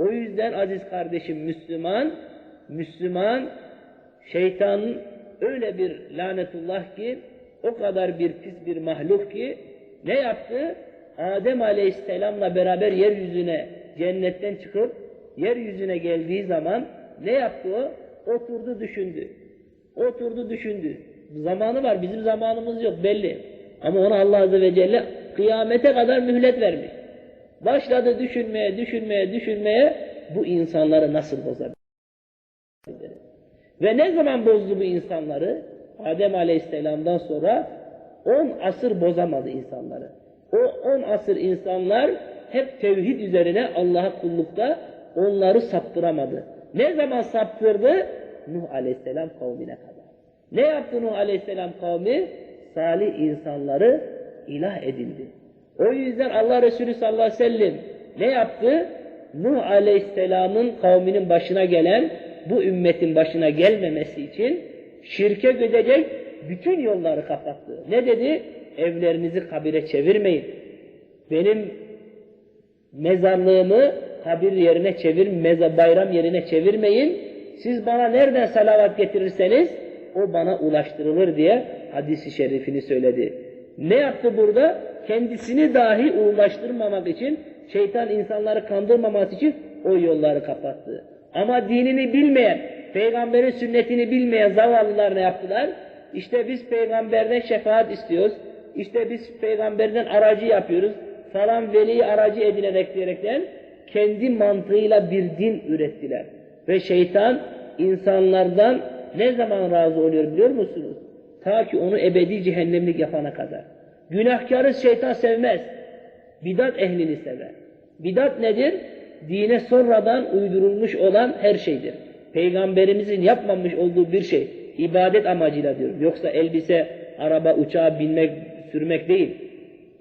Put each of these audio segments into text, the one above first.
O yüzden aziz kardeşim Müslüman, Müslüman şeytanın öyle bir lanetullah ki o kadar bir pis bir mahluk ki ne yaptı? Adem Aleyhisselam'la beraber yeryüzüne cennetten çıkıp yeryüzüne geldiği zaman ne yaptı o? Oturdu düşündü. Oturdu düşündü. Zamanı var bizim zamanımız yok belli. Ama ona Allah Azze ve Celle kıyamete kadar mühlet vermiş. Başladı düşünmeye, düşünmeye, düşünmeye bu insanları nasıl bozabilir? Ve ne zaman bozdu bu insanları? Adem Aleyhisselam'dan sonra 10 asır bozamadı insanları. O 10 asır insanlar hep tevhid üzerine Allah'a kullukta onları saptıramadı. Ne zaman saptırdı? Nuh Aleyhisselam kavmine kadar. Ne yaptı Nuh Aleyhisselam kavmi? Salih insanları ilah edildi. O yüzden Allah Resulü sallallahu aleyhi ve sellem ne yaptı? Nuh Aleyhisselam'ın kavminin başına gelen bu ümmetin başına gelmemesi için şirke gidecek bütün yolları kapattı. Ne dedi? Evlerinizi kabire çevirmeyin. Benim mezarlığımı kabir yerine çevir, meza bayram yerine çevirmeyin. Siz bana nereden salavat getirirseniz o bana ulaştırılır diye hadisi şerifini söyledi. Ne yaptı burada? Kendisini dahi ulaştırmamak için, şeytan insanları kandırmaması için o yolları kapattı. Ama dinini bilmeyen, peygamberin sünnetini bilmeyen zavallılar ne yaptılar? İşte biz peygamberden şefaat istiyoruz. İşte biz peygamberden aracı yapıyoruz. Falan veliyi aracı edinerek diyerekten kendi mantığıyla bir din ürettiler. Ve şeytan insanlardan ne zaman razı oluyor biliyor musunuz? Ta ki onu ebedi cehennemlik yapana kadar. Günahkarı şeytan sevmez. Bidat ehlini sever. Bidat nedir? Dine sonradan uydurulmuş olan her şeydir. Peygamberimizin yapmamış olduğu bir şey. İbadet amacıyla diyorum. Yoksa elbise, araba, uçağa binmek, sürmek değil.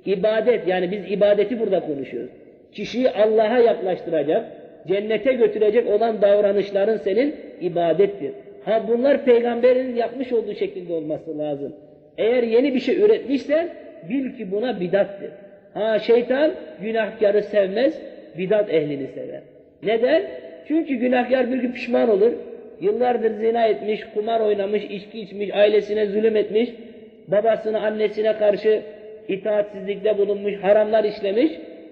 İbadet yani biz ibadeti burada konuşuyoruz. Kişiyi Allah'a yaklaştıracak, cennete götürecek olan davranışların senin ibadettir. Ha bunlar peygamberin yapmış olduğu şekilde olması lazım. Eğer yeni bir şey üretmişsen bil ki buna bidattır. Ha şeytan günahkarı sevmez, bidat ehlini sever. Neden? Çünkü günahkar bir gün pişman olur. Yıllardır zina etmiş, kumar oynamış, içki içmiş, ailesine zulüm etmiş, babasına, annesine karşı itaatsizlikte bulunmuş, haramlar işlemiş.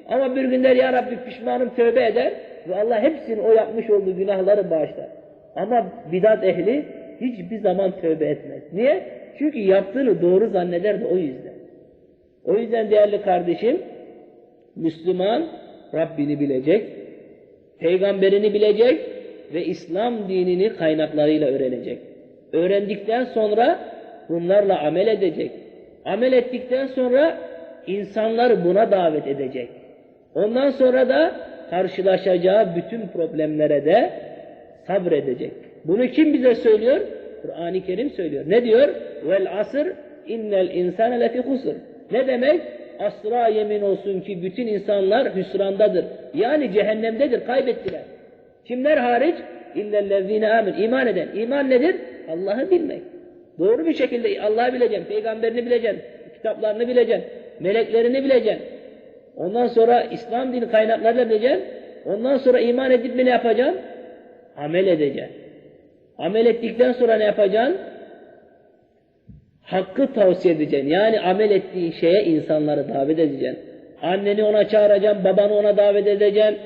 Ama bir gün der ya Rabbi pişmanım tövbe eder ve Allah hepsini o yapmış olduğu günahları bağışlar. Ama bidat ehli hiçbir zaman tövbe etmez. Niye? Çünkü yaptığını doğru zanneder de o yüzden. O yüzden değerli kardeşim, Müslüman Rabbini bilecek, peygamberini bilecek ve İslam dinini kaynaklarıyla öğrenecek. Öğrendikten sonra bunlarla amel edecek. Amel ettikten sonra insanları buna davet edecek. Ondan sonra da karşılaşacağı bütün problemlere de sabredecek. Bunu kim bize söylüyor? Kur'an-ı Kerim söylüyor. Ne diyor? Vel asr innel insane lefi husr. Ne demek? Asra yemin olsun ki bütün insanlar hüsrandadır. Yani cehennemdedir, kaybettiler. Kimler hariç? İllellezine amin. İman eden. İman nedir? Allah'ı bilmek. Doğru bir şekilde Allah'ı bileceksin, peygamberini bileceksin, kitaplarını bileceksin, meleklerini bileceksin. Ondan sonra İslam dini kaynaklarıyla bileceksin. Ondan sonra iman edip mi ne yapacaksın? Amel edeceksin. Amel ettikten sonra ne yapacaksın? Hakkı tavsiye edeceksin. Yani amel ettiğin şeye insanları davet edeceksin. Anneni ona çağıracaksın, babanı ona davet edeceksin.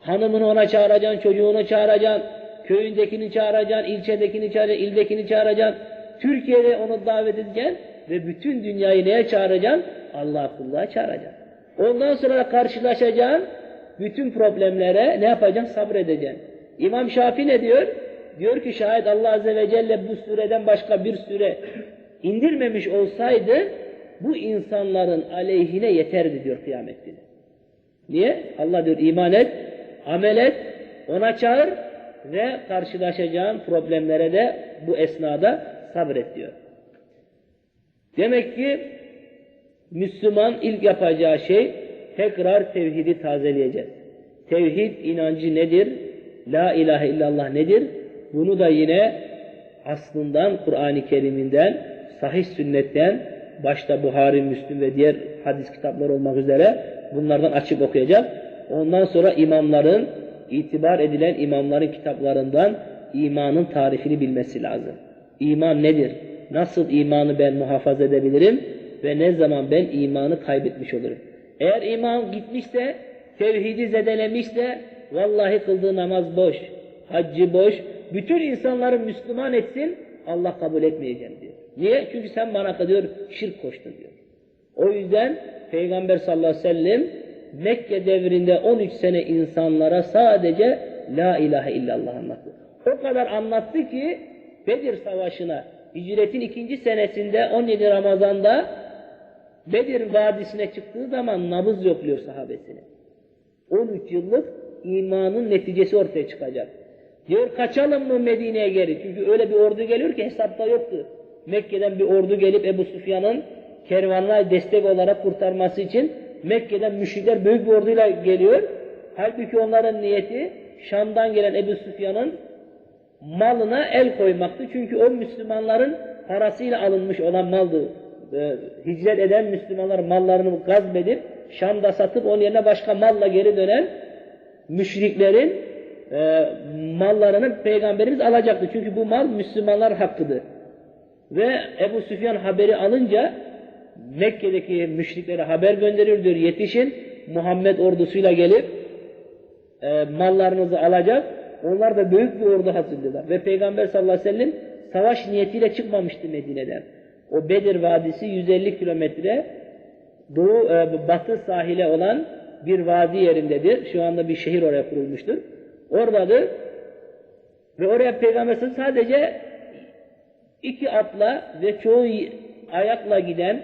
Hanımını ona çağıracaksın, çocuğunu çağıracaksın. Köyündekini çağıracaksın, ilçedekini çağıracaksın, ildekini çağıracaksın. Türkiye'de onu davet edeceksin ve bütün dünyayı neye çağıracaksın? Allah kulluğa çağıracaksın. Ondan sonra karşılaşacaksın, bütün problemlere ne yapacaksın? Sabredeceksin. İmam Şafii ne diyor? Diyor ki şayet Allah Azze ve Celle bu sureden başka bir süre indirmemiş olsaydı bu insanların aleyhine yeterdi diyor kıyamet günü. Niye? Allah diyor iman et, amel et, ona çağır ve karşılaşacağın problemlere de bu esnada sabret diyor. Demek ki Müslüman ilk yapacağı şey tekrar tevhidi tazeleyeceğiz. Tevhid inancı nedir? La ilahe illallah nedir? Bunu da yine aslından Kur'an-ı Kerim'inden, sahih sünnetten, başta Buhari, Müslüm ve diğer hadis kitapları olmak üzere bunlardan açıp okuyacak. Ondan sonra imamların, itibar edilen imamların kitaplarından imanın tarifini bilmesi lazım. İman nedir? Nasıl imanı ben muhafaza edebilirim? Ve ne zaman ben imanı kaybetmiş olurum? Eğer iman gitmişse, tevhidi zedelemişse, vallahi kıldığı namaz boş, haccı boş, bütün insanları Müslüman etsin, Allah kabul etmeyeceğim diyor. Niye? Çünkü sen bana diyor şirk koştun diyor. O yüzden Peygamber sallallahu aleyhi ve sellem Mekke devrinde 13 sene insanlara sadece La ilahe illallah anlattı. O kadar anlattı ki Bedir Savaşı'na hicretin ikinci senesinde 17 Ramazan'da Bedir Vadisi'ne çıktığı zaman nabız yokluyor sahabesini. 13 yıllık imanın neticesi ortaya çıkacak. Diyor kaçalım mı Medine'ye geri? Çünkü öyle bir ordu geliyor ki hesapta yoktu. Mekke'den bir ordu gelip Ebu Sufyan'ın kervanına destek olarak kurtarması için Mekke'den müşrikler büyük bir orduyla geliyor. Halbuki onların niyeti Şam'dan gelen Ebu Sufyan'ın malına el koymaktı. Çünkü o Müslümanların parasıyla alınmış olan maldı. Ee, hicret eden Müslümanlar mallarını gazbedip Şam'da satıp onun yerine başka malla geri dönen müşriklerin e, mallarını Peygamberimiz alacaktı. Çünkü bu mal Müslümanlar hakkıdır. Ve Ebu Süfyan haberi alınca Mekke'deki müşriklere haber gönderiyor diyor yetişin Muhammed ordusuyla gelip e, mallarınızı alacak. Onlar da büyük bir ordu hazırlıyorlar. Ve Peygamber sallallahu aleyhi ve sellem savaş niyetiyle çıkmamıştı Medine'den. O Bedir Vadisi 150 kilometre doğu e, batı sahile olan bir vadi yerindedir. Şu anda bir şehir oraya kurulmuştur. Oradadır. Ve oraya Peygamber sadece iki atla ve çoğu ayakla giden,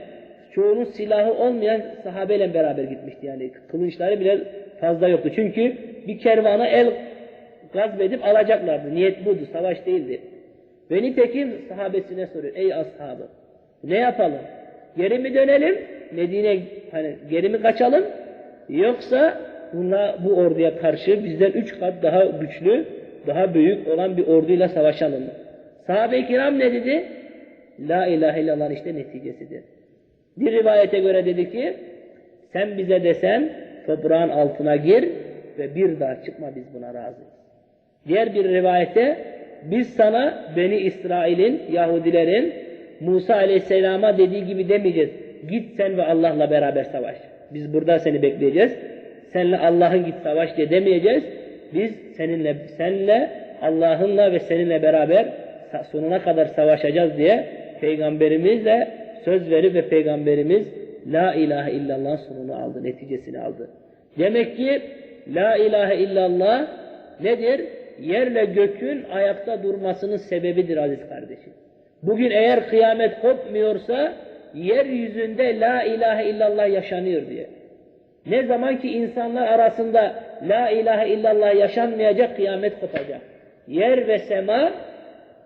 çoğunun silahı olmayan sahabeyle beraber gitmişti. Yani kılıçları bile fazla yoktu. Çünkü bir kervana el gazp edip alacaklardı. Niyet buydu, savaş değildi. Ve nitekim sahabesine soruyor, ey ashabı, ne yapalım? Geri mi dönelim? Medine hani geri mi kaçalım? Yoksa bunla, bu orduya karşı bizden üç kat daha güçlü, daha büyük olan bir orduyla savaşalım? Sahabe-i kiram ne dedi? La ilahe illallah işte neticesidir. Bir rivayete göre dedi ki, sen bize desen toprağın altına gir ve bir daha çıkma biz buna razıyız. Diğer bir rivayete, biz sana Beni İsrail'in, Yahudilerin, Musa Aleyhisselam'a dediği gibi demeyeceğiz. Git sen ve Allah'la beraber savaş. Biz burada seni bekleyeceğiz. Senle Allah'ın git savaş diye demeyeceğiz. Biz seninle, senle, Allah'ınla ve seninle beraber sonuna kadar savaşacağız diye peygamberimizle söz verip ve peygamberimiz La ilahe illallah sonunu aldı, neticesini aldı. Demek ki La ilahe illallah nedir? Yerle gökün ayakta durmasının sebebidir aziz kardeşim. Bugün eğer kıyamet kopmuyorsa yeryüzünde La ilahe illallah yaşanıyor diye. Ne zaman ki insanlar arasında La ilahe illallah yaşanmayacak kıyamet kopacak. Yer ve sema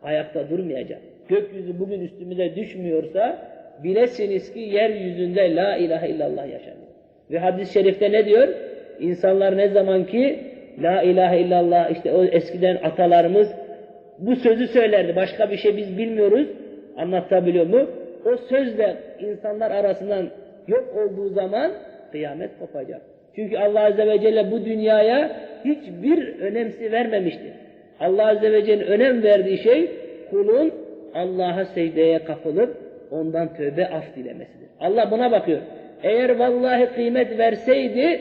ayakta durmayacak. Gökyüzü bugün üstümüze düşmüyorsa bilesiniz ki yeryüzünde la ilahe illallah yaşanıyor. Ve hadis-i şerifte ne diyor? İnsanlar ne zaman ki la ilahe illallah işte o eskiden atalarımız bu sözü söylerdi. Başka bir şey biz bilmiyoruz. Anlatabiliyor mu? O sözle insanlar arasından yok olduğu zaman kıyamet kopacak. Çünkü Allah Azze ve Celle bu dünyaya hiçbir önemsi vermemiştir. Allah Azze ve Celle'nin önem verdiği şey kulun Allah'a secdeye kapılıp ondan tövbe af dilemesidir. Allah buna bakıyor. Eğer vallahi kıymet verseydi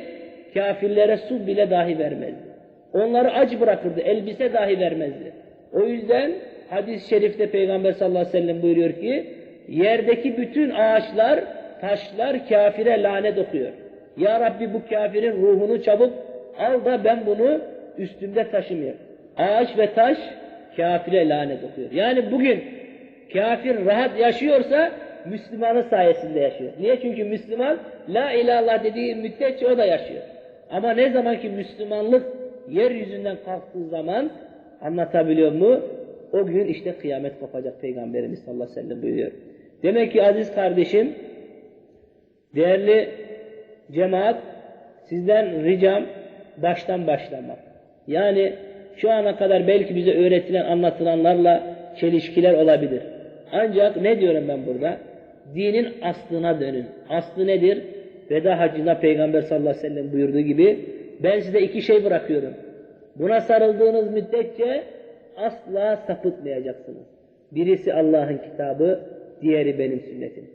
kafirlere su bile dahi vermezdi. Onları aç bırakırdı, elbise dahi vermezdi. O yüzden hadis-i şerifte Peygamber sallallahu aleyhi ve sellem buyuruyor ki yerdeki bütün ağaçlar, taşlar kafire lanet okuyor. Ya Rabbi bu kafirin ruhunu çabuk al da ben bunu üstümde taşımayayım. Ağaç ve taş kafire lanet okuyor. Yani bugün kafir rahat yaşıyorsa Müslümanın sayesinde yaşıyor. Niye? Çünkü Müslüman la ilallah dediği müddetçe o da yaşıyor. Ama ne zaman ki Müslümanlık yeryüzünden kalktığı zaman anlatabiliyor mu? O gün işte kıyamet kopacak Peygamberimiz sallallahu aleyhi ve sellem buyuruyor. Demek ki aziz kardeşim, değerli cemaat, sizden ricam baştan başlamak. Yani şu ana kadar belki bize öğretilen, anlatılanlarla çelişkiler olabilir. Ancak ne diyorum ben burada? Dinin aslına dönün. Aslı nedir? Veda hacına Peygamber sallallahu aleyhi ve sellem buyurduğu gibi ben size iki şey bırakıyorum. Buna sarıldığınız müddetçe asla sapıtmayacaksınız. Birisi Allah'ın kitabı, diğeri benim sünnetim.